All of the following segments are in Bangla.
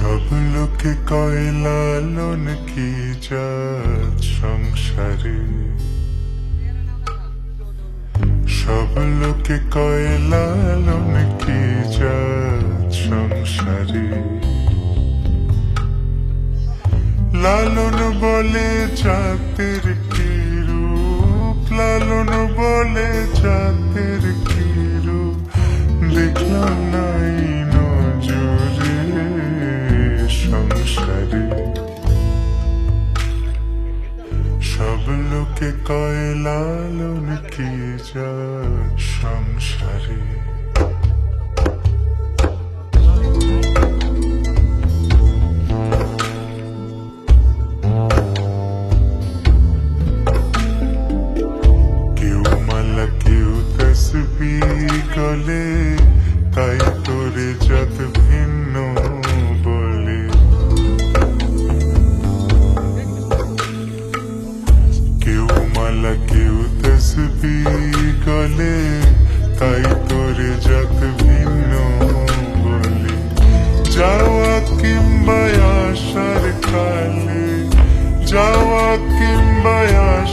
সব লোকে কয় লালন কি সংসারে? সব লোকে কয় লালন কি সংসারে? লালন বলে জাতের কি রূপ? লালন বলে জাতের লোকে কয় লালন যা সংসারে। কেউ মালা কেউ তসবি গলে মালা কেউ তসবি গলে তাই তোরে যত ভিন্ন বলে যাওয়া কিংবা আসার কালে যাওয়া কিংবা আসার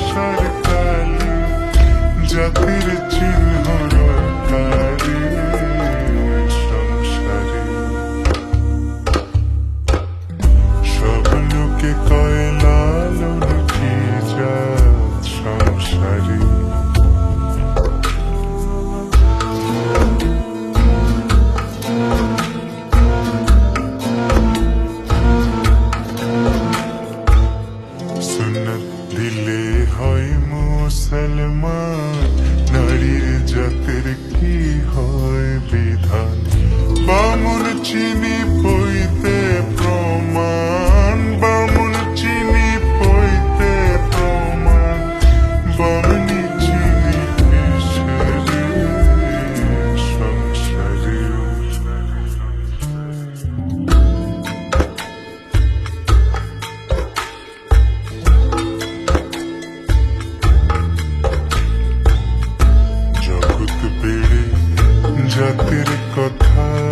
দিলে হয় মুসলমান নারীর জাতের কি হয় বিধান? cut cut